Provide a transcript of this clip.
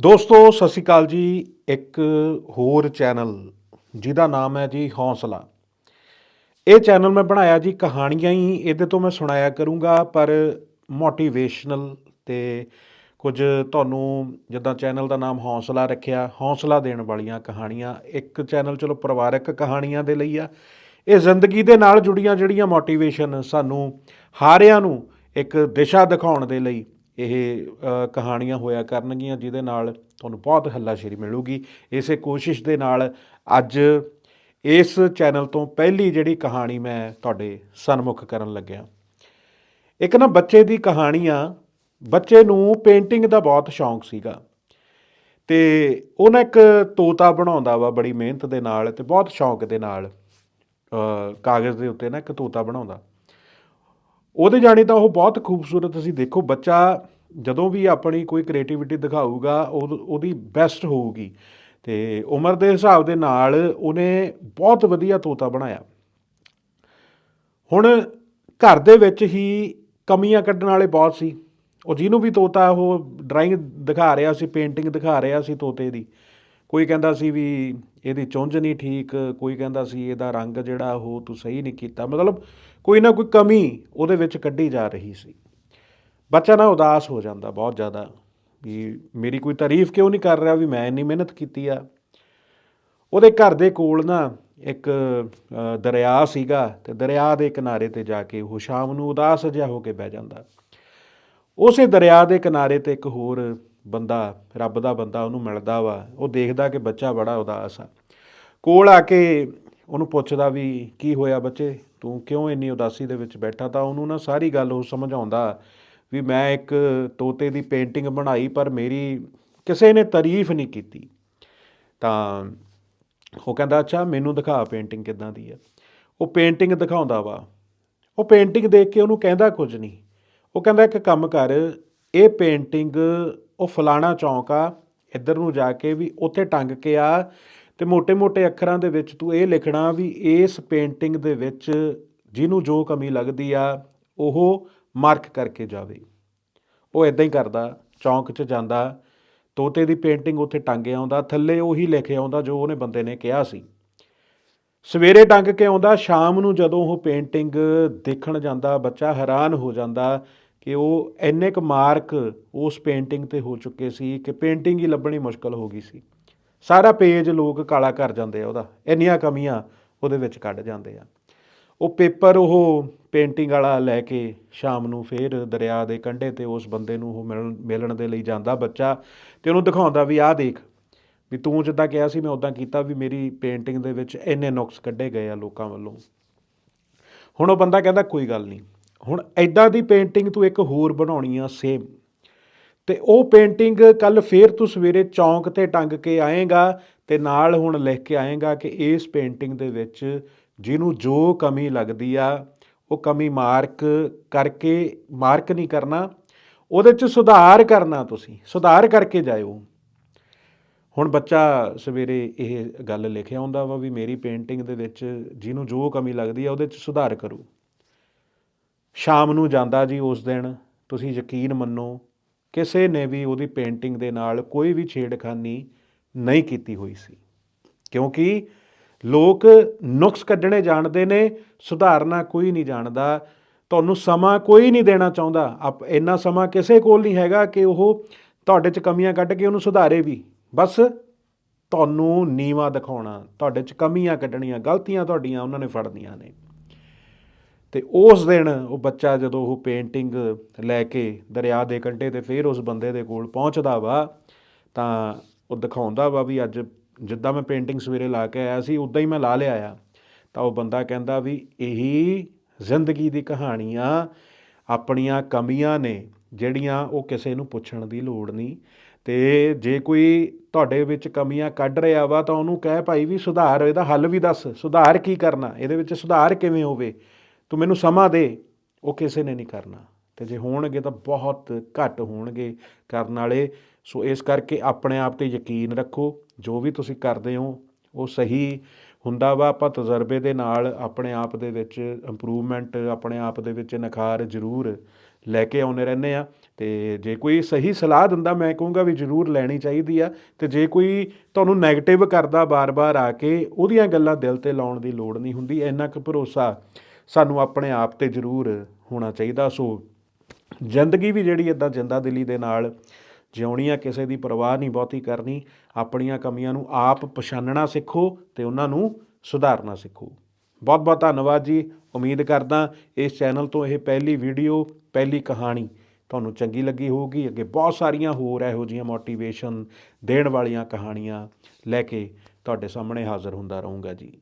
ਦੋਸਤੋ, ਸਤਿ ਸ਼੍ਰੀ ਅਕਾਲ ਜੀ। ਇੱਕ ਹੋਰ ਚੈਨਲ, ਜਿਹਦਾ ਨਾਮ ਹੈ ਜੀ ਹੌਸਲਾ। ਇਹ ਚੈਨਲ ਮੈਂ ਬਣਾਇਆ ਜੀ ਕਹਾਣੀਆਂ ਹੀ, ਇਹਦੇ ਤੋਂ ਮੈਂ ਸੁਣਾਇਆ ਕਰੂੰਗਾ, ਪਰ ਮੋਟੀਵੇਸ਼ਨਲ ਤੇ ਕੁਝ ਤੁਹਾਨੂੰ, ਜਿੱਦਾਂ ਚੈਨਲ ਦਾ ਨਾਮ ਹੌਸਲਾ ਰੱਖਿਆ, ਹੌਸਲਾ ਦੇਣ ਵਾਲੀਆਂ ਕਹਾਣੀਆਂ। ਇੱਕ ਚੈਨਲ ਚਲੋ ਪਰਿਵਾਰਕ ਕਹਾਣੀਆਂ ਦੇ ਲਈ ਆ। ਇਹ ਜ਼ਿੰਦਗੀ ਦੇ ਨਾਲ ਜੁੜੀਆਂ ਜਿਹੜੀਆਂ ਮੋਟੀਵੇਸ਼ਨ ਸਾਨੂੰ ਹਾਰਿਆਂ ਨੂੰ ਇੱਕ ਦਿਸ਼ਾ ਦਿਖਾਉਣ ਦੇ ਲਈ ਇਹ ਕਹਾਣੀਆਂ ਹੋਇਆ ਕਰਨਗੀਆਂ, ਜਿਹਦੇ ਨਾਲ ਤੁਹਾਨੂੰ ਬਹੁਤ ਹੱਲਾਸ਼ੇਰੀ ਮਿਲੂਗੀ। ਇਸੇ ਕੋਸ਼ਿਸ਼ ਦੇ ਨਾਲ ਅੱਜ ਇਸ ਚੈਨਲ ਤੋਂ ਪਹਿਲੀ ਜਿਹੜੀ ਕਹਾਣੀ ਮੈਂ ਤੁਹਾਡੇ ਸਨਮੁਖ ਕਰਨ ਲੱਗਿਆ। ਇੱਕ ਨਾ ਬੱਚੇ ਦੀ ਕਹਾਣੀ ਆ ਬੱਚੇ ਨੂੰ ਪੇਂਟਿੰਗ ਦਾ ਬਹੁਤ ਸ਼ੌਂਕ ਸੀਗਾ। ਤੇ ਉਹ ਨਾ ਇੱਕ ਤੋਤਾ ਬਣਾਉਂਦਾ ਵਾ ਬੜੀ ਮਿਹਨਤ ਦੇ ਨਾਲ ਤੇ ਬਹੁਤ ਸ਼ੌਂਕ ਦੇ ਨਾਲ ਕਾਗਜ਼ ਦੇ ਉੱਤੇ ਨਾ ਇੱਕ ਤੋਤਾ ਬਣਾਉਂਦਾ। ਉਹਦੇ ਜਾਣੇ ਤਾਂ ਉਹ ਬਹੁਤ ਖੂਬਸੂਰਤ ਤੁਸੀਂ ਦੇਖੋ, ਬੱਚਾ ਜਦੋਂ ਵੀ ਆਪਣੀ ਕੋਈ ਕ੍ਰੀਏਟੀਵਿਟੀ ਦਿਖਾਊਗਾ, ਉਹ- ਉਹਦੀ ਬੈਸਟ ਹੋਊਗੀ। ਤੇ ਉਮਰ ਦੇ ਹਿਸਾਬ ਦੇ ਨਾਲ ਉਹਨੇ ਬਹੁਤ ਵਧੀਆ ਤੋਤਾ ਬਣਾਇਆ। ਹੁਣ ਘਰ ਦੇ ਵਿੱਚ ਹੀ ਕਮੀਆਂ ਕੱਢਣ ਵਾਲੇ ਬਹੁਤ ਸੀ। ਉਹ ਜਿਹਨੂੰ ਵੀ ਤੋਤਾ, ਉਹ ਡਰਾਇੰਗ ਦਿਖਾ ਰਿਹਾ ਸੀ ਪੇਂਟਿੰਗ ਦਿਖਾ ਰਿਹਾ ਸੀ ਤੋਤੇ ਦੀ। ਕੋਈ ਕਹਿੰਦਾ ਸੀ ਵੀ ਇਹਦੀ ਚੁੰਝ ਨਹੀਂ ਠੀਕ, ਕੋਈ ਕਹਿੰਦਾ ਸੀ ਇਹਦਾ ਰੰਗ ਜਿਹੜਾ ਉਹ ਤੂੰ ਸਹੀ ਨਹੀਂ ਕੀਤਾ, ਮਤਲਬ ਕੋਈ ਨਾ ਕੋਈ ਕਮੀ ਉਹਦੇ ਵਿੱਚ ਕੱਢੀ ਜਾ ਰਹੀ ਸੀ। ਬੱਚਾ ਨਾ ਉਦਾਸ ਹੋ ਜਾਂਦਾ ਬਹੁਤ ਜ਼ਿਆਦਾ ਵੀ ਮੇਰੀ ਕੋਈ ਤਾਰੀਫ ਕਿਉਂ ਨਹੀਂ ਕਰ ਰਿਹਾ ਵੀ ਮੈਂ ਇੰਨੀ ਮਿਹਨਤ ਕੀਤੀ ਆ। ਉਹਦੇ ਘਰ ਦੇ ਕੋਲ ਨਾ ਇੱਕ ਦਰਿਆ ਸੀਗਾ ਤੇ ਦਰਿਆ ਦੇ ਕਿਨਾਰੇ ਤੇ ਜਾ ਕੇ ਉਹ ਸ਼ਾਮ ਨੂੰ ਉਦਾਸ ਜਿਹਾ ਹੋ ਕੇ ਬਹਿ ਜਾਂਦਾ। ਉਸੇ ਦਰਿਆ ਦੇ ਕਿਨਾਰੇ ਤੇ ਇੱਕ ਹੋਰ ਬੰਦਾ, ਰੱਬ ਦਾ ਬੰਦਾ, ਉਹਨੂੰ ਮਿਲਦਾ ਵਾ, ਉਹ ਦੇਖਦਾ ਕਿ ਬੱਚਾ ਬੜਾ ਉਦਾਸ ਆ। ਕੋਲ ਆ ਕੇ ਉਹਨੂੰ ਪੁੱਛਦਾ ਵੀ ਕੀ ਹੋਇਆ ਬੱਚੇ? ਤੂੰ ਕਿਉਂ ਇੰਨੀ ਉਦਾਸੀ ਦੇ ਵਿੱਚ ਬੈਠਾ? ਤਾਂ ਉਹਨੂੰ ਨਾ ਸਾਰੀ ਗੱਲ ਉਹ ਸਮਝਾਉਂਦਾ ਵੀ ਮੈਂ ਇੱਕ ਤੋਤੇ ਦੀ ਪੇਂਟਿੰਗ ਬਣਾਈ, ਪਰ ਮੇਰੀ ਕਿਸੇ ਨੇ ਤਾਰੀਫ ਨਹੀਂ ਕੀਤੀ। ਤਾਂ ਉਹ ਕਹਿੰਦਾ, ਅੱਛਾ, ਮੈਨੂੰ ਦਿਖਾ ਪੇਂਟਿੰਗ ਕਿੱਦਾਂ ਦੀ ਹੈ ਉਹ ਪੇਂਟਿੰਗ ਦਿਖਾਉਂਦਾ ਵਾ। ਉਹ ਪੇਂਟਿੰਗ ਦੇਖ ਕੇ ਉਹਨੂੰ ਕਹਿੰਦਾ ਕੁਝ ਨਹੀਂ। ਉਹ ਕਹਿੰਦਾ, ਇੱਕ ਕੰਮ ਕਰ, ਇਹ ਪੇਂਟਿੰਗ ਉਹ ਫਲਾਣਾ ਚੌਂਕ ਆ, ਇੱਧਰ ਨੂੰ ਜਾ ਕੇ ਵੀ ਉੱਥੇ ਟੰਗ ਕੇ ਆ ਤੇ ਮੋٹے-ਮੋٹے ਅੱਖਰਾਂ ਦੇ ਵਿੱਚ ਤੂੰ ਇਹ ਲਿਖਣਾ ਵੀ ਇਸ ਪੇਂਟਿੰਗ ਦੇ ਵਿੱਚ ਜਿਹਨੂੰ ਜੋ ਕਮੀ ਲੱਗਦੀ ਆ, ਉਹ ਮਾਰਕ ਕਰਕੇ ਜਾਵੇ। ਉਹ ਇਦਾਂ ਹੀ ਕਰਦਾ, ਚੌਂਕ 'ਚ ਜਾਂਦਾ, ਤੋਤੇ ਦੀ ਪੇਂਟਿੰਗ ਉੱਥੇ ਟੰਗੇ ਆਉਂਦਾ, ਥੱਲੇ ਉਹੀ ਲਿਖ ਆਉਂਦਾ ਜੋ ਉਹਨੇ ਬੰਦੇ ਨੇ ਕਿਹਾ ਸੀ। ਸਵੇਰੇ ਟੰਗ ਕੇ ਆਉਂਦਾ, ਸ਼ਾਮ ਨੂੰ ਜਦੋਂ ਉਹ ਪੇਂਟਿੰਗ ਦੇਖਣ ਜਾਂਦਾ, ਬੱਚਾ ਹੈਰਾਨ ਹੋ ਜਾਂਦਾ ਕਿ ਉਹ ਇੰਨੇ ਕੁ ਮਾਰਕ ਉਸ ਪੇਂਟਿੰਗ ਤੇ ਹੋ ਚੁੱਕੇ ਸੀ ਕਿ ਪੇਂਟਿੰਗ ਹੀ ਲੱਭਣੀ ਮੁਸ਼ਕਲ ਹੋ ਗਈ ਸੀ। ਸਾਰਾ ਪੇਜ ਲੋਕ ਕਾਲਾ ਕਰ ਜਾਂਦੇ ਆ ਉਹਦਾ, ਇੰਨੀਆਂ ਕਮੀਆਂ ਉਹਦੇ ਵਿੱਚ ਕੱਢ ਜਾਂਦੇ ਆ। ਉਹ ਪੇਪਰ ਉਹ ਪੇਂਟਿੰਗ ਵਾਲਾ ਲੈ ਕੇ ਸ਼ਾਮ ਨੂੰ ਫੇਰ ਦਰਿਆ ਦੇ ਕੰਢੇ ਤੇ ਉਸ ਬੰਦੇ ਨੂੰ ਉਹ ਮਿਲਣ ਮਿਲਣ ਦੇ ਲਈ ਜਾਂਦਾ ਬੱਚਾ ਤੇ ਉਹਨੂੰ ਦਿਖਾਉਂਦਾ ਵੀ ਆਹ ਦੇਖ, ਵੀ ਤੂੰ ਜਿੱਦਾਂ ਕਿਹਾ ਸੀ ਮੈਂ ਉਦਾਂ ਕੀਤਾ ਵੀ ਮੇਰੀ ਪੇਂਟਿੰਗ ਦੇ ਵਿੱਚ ਇੰਨੇ ਨੁਕਸ ਕੱਢੇ ਗਏ ਆ ਲੋਕਾਂ ਵੱਲੋਂ। ਹੁਣ ਉਹ ਬੰਦਾ ਕਹਿੰਦਾ ਕੋਈ ਗੱਲ ਨਹੀਂ। ਹੁਣ ਐਦਾਂ ਦੀ ਪੇਂਟਿੰਗ ਤੂੰ ਇੱਕ ਹੋਰ ਬਣਾਉਣੀ ਆ ਸੇਮ ਤੇ ਉਹ ਪੇਂਟਿੰਗ ਕੱਲ ਫੇਰ ਤੂੰ ਸਵੇਰੇ ਚੌਂਕ ਤੇ ਟੰਗ ਕੇ ਆਏਗਾ ਤੇ ਨਾਲ ਹੁਣ ਲਿਖ ਕੇ ਆਏਗਾ ਕਿ ਇਸ ਪੇਂਟਿੰਗ ਦੇ ਵਿੱਚ ਜਿਹਨੂੰ ਜੋ ਕਮੀ ਲੱਗਦੀ ਆ, ਉਹ ਕਮੀ ਮਾਰਕ ਕਰਕੇ, ਮਾਰਕ ਨਹੀਂ ਕਰਨਾ, ਉਹਦੇ 'ਚ ਸੁਧਾਰ ਕਰਨਾ ਤੁਸੀਂ, ਸੁਧਾਰ ਕਰਕੇ ਜਾਇਓ। ਹੁਣ ਬੱਚਾ ਸਵੇਰੇ ਇਹ ਗੱਲ ਲਿਖਿਆ ਹੁੰਦਾ ਵਾ ਵੀ ਮੇਰੀ ਪੇਂਟਿੰਗ ਦੇ ਵਿੱਚ ਜਿਹਨੂੰ ਜੋ ਕਮੀ ਲੱਗਦੀ ਆ, ਉਹਦੇ 'ਚ ਸੁਧਾਰ ਕਰੋ। ਸ਼ਾਮ ਨੂੰ ਜਾਂਦਾ ਜੀ ਉਸ ਦਿਨ, ਤੁਸੀਂ ਯਕੀਨ ਮੰਨੋ, ਕਿਸੇ ਨੇ ਵੀ ਉਹਦੀ ਪੇਂਟਿੰਗ ਦੇ ਨਾਲ ਕੋਈ ਵੀ ਛੇੜਖਾਨੀ ਨਹੀਂ ਕੀਤੀ ਹੋਈ ਸੀ। ਕਿਉਂਕਿ ਲੋਕ ਨੁਕਸ ਕੱਢਣੇ ਜਾਣਦੇ ਨੇ, ਸੁਧਾਰਨਾ ਕੋਈ ਨਹੀਂ ਜਾਣਦਾ, ਤੁਹਾਨੂੰ ਸਮਾਂ ਕੋਈ ਨਹੀਂ ਦੇਣਾ ਚਾਹੁੰਦਾ। ਆਪ, ਇੰਨਾ ਸਮਾਂ ਕਿਸੇ ਕੋਲ ਨਹੀਂ ਹੈਗਾ ਕਿ ਉਹ ਤੁਹਾਡੇ 'ਚ ਕਮੀਆਂ ਕੱਢ ਕੇ ਉਹਨੂੰ ਸੁਧਾਰੇ ਵੀ। ਬਸ ਤੁਹਾਨੂੰ ਨੀਵਾ ਦਿਖਾਉਣਾ, ਤੁਹਾਡੇ 'ਚ ਕਮੀਆਂ ਕੱਢਣੀਆਂ, ਗਲਤੀਆਂ ਤੁਹਾਡੀਆਂ ਉਹਨਾਂ ਨੇ ਫੜਨੀਆਂ ਨੇ। ਤੇ ਉਸ ਦਿਨ ਉਹ ਬੱਚਾ ਜਦੋਂ ਉਹ ਪੇਂਟਿੰਗ ਲੈ ਕੇ ਦਰਿਆ ਦੇ ਕੰਢੇ ਤੇ ਫਿਰ ਉਸ ਬੰਦੇ ਦੇ ਕੋਲ ਪਹੁੰਚਦਾ ਵਾ, ਤਾਂ ਉਹ ਦਿਖਾਉਂਦਾ ਵਾ ਵੀ ਅੱਜ ਜਿੱਦਾਂ ਮੈਂ ਪੇਂਟਿੰਗ ਸਵੇਰੇ ਲਾ ਕੇ ਆਇਆ ਸੀ, ਉਦਾਂ ਹੀ ਮੈਂ ਲਾ ਲਿਆ ਆ। ਤਾਂ ਉਹ ਬੰਦਾ ਕਹਿੰਦਾ ਵੀ ਇਹੀ ਜ਼ਿੰਦਗੀ ਦੀ ਕਹਾਣੀਆਂ ਆਪਣੀਆਂ ਕਮੀਆਂ ਨੇ, ਜਿਹੜੀਆਂ ਉਹ ਕਿਸੇ ਨੂੰ ਪੁੱਛਣ ਦੀ ਲੋੜ ਨਹੀਂ। ਤੇ ਜੇ ਕੋਈ ਤੁਹਾਡੇ ਵਿੱਚ ਕਮੀਆਂ ਕੱਢ ਰਿਹਾ ਵਾ, ਤਾਂ ਉਹਨੂੰ ਕਹਿ ਭਾਈ ਵੀ ਸੁਧਾਰ, ਇਹਦਾ ਹੱਲ ਵੀ ਦੱਸ, ਸੁਧਾਰ ਕੀ ਕਰਨਾ? ਇਹਦੇ ਵਿੱਚ ਸੁਧਾਰ ਕਿਵੇਂ ਹੋਵੇ? ਤੂੰ ਮੈਨੂੰ ਸਮਾਂ ਦੇ। ਉਹ ਕਿਸੇ ਨੇ ਨਹੀਂ ਕਰਨਾ। ਤੇ ਜੇ ਹੋਣਗੇ ਤਾਂ ਬਹੁਤ ਘੱਟ ਹੋਣਗੇ ਕਰਨ ਵਾਲੇ। ਸੋ ਇਸ ਕਰਕੇ ਆਪਣੇ ਆਪ ਤੇ ਯਕੀਨ ਰੱਖੋ। ਜੋ ਵੀ ਤੁਸੀਂ ਕਰਦੇ ਹੋ, ਉਹ ਸਹੀ ਹੁੰਦਾ ਵਾ। ਆਪਾਂ ਤਜਰਬੇ ਦੇ ਨਾਲ ਆਪਣੇ ਆਪ ਦੇ ਵਿੱਚ ਇੰਪਰੂਵਮੈਂਟ ਆਪਣੇ ਆਪ ਦੇ ਵਿੱਚ ਨਖਾਰ ਜ਼ਰੂਰ ਲੈ ਕੇ ਆਉਂਦੇ ਰਹਿੰਦੇ ਆ ਤੇ ਜੇ ਕੋਈ ਸਹੀ ਸਲਾਹ ਦਿੰਦਾ, ਮੈਂ ਕਹੂੰਗਾ ਵੀ ਜ਼ਰੂਰ ਲੈਣੀ ਚਾਹੀਦੀ ਆ। ਤੇ ਜੇ ਕੋਈ ਤੁਹਾਨੂੰ 네ਗੇਟਿਵ ਕਰਦਾ ਬਾਰ-ਬਾਰ ਆ ਕੇ, ਉਹਦੀਆਂ ਗੱਲਾਂ ਦਿਲ ਤੇ ਲਾਉਣ ਦੀ ਲੋੜ ਨਹੀਂ ਹੁੰਦੀ। ਇੰਨਾ ਕੁ ਭਰੋਸਾ ਸਾਨੂੰ ਆਪਣੇ ਆਪ ਤੇ ਜ਼ਰੂਰ ਹੋਣਾ ਚਾਹੀਦਾ। ਸੋ ਜ਼ਿੰਦਗੀ ਵੀ ਜਿਹੜੀ ਇਦਾਂ ਜਿੰਦਾ ਦਿਲੀ ਦੇ ਨਾਲ ਜਿਉਣੀ ਆ ਕਿਸੇ ਦੀ ਪਰਵਾਹ ਨਹੀਂ ਬਹੁਤੀ ਕਰਨੀ, ਆਪਣੀਆਂ ਕਮੀਆਂ ਨੂੰ ਆਪ ਪਛਾਣਨਾ ਸਿੱਖੋ ਤੇ ਉਹਨਾਂ ਨੂੰ ਸੁਧਾਰਨਾ ਸਿੱਖੋ। ਬਹੁਤ ਬਹੁਤ ਧੰਨਵਾਦ ਜੀ। ਉਮੀਦ ਕਰਦਾ ਇਸ ਚੈਨਲ ਤੋਂ ਇਹ ਪਹਿਲੀ ਵੀਡੀਓ, ਪਹਿਲੀ ਕਹਾਣੀ ਤੁਹਾਨੂੰ ਚੰਗੀ ਲੱਗੀ ਹੋਊਗੀ। ਅੱਗੇ ਬਹੁਤ ਸਾਰੀਆਂ ਹੋਰ ਇਹੋ ਜਿਹੀਆਂ ਮੋਟੀਵੇਸ਼ਨ ਦੇਣ ਵਾਲੀਆਂ ਕਹਾਣੀਆਂ ਲੈ ਕੇ ਤੁਹਾਡੇ ਸਾਹਮਣੇ ਹਾਜ਼ਰ ਹੁੰਦਾ ਰਹੂੰਗਾ ਜੀ।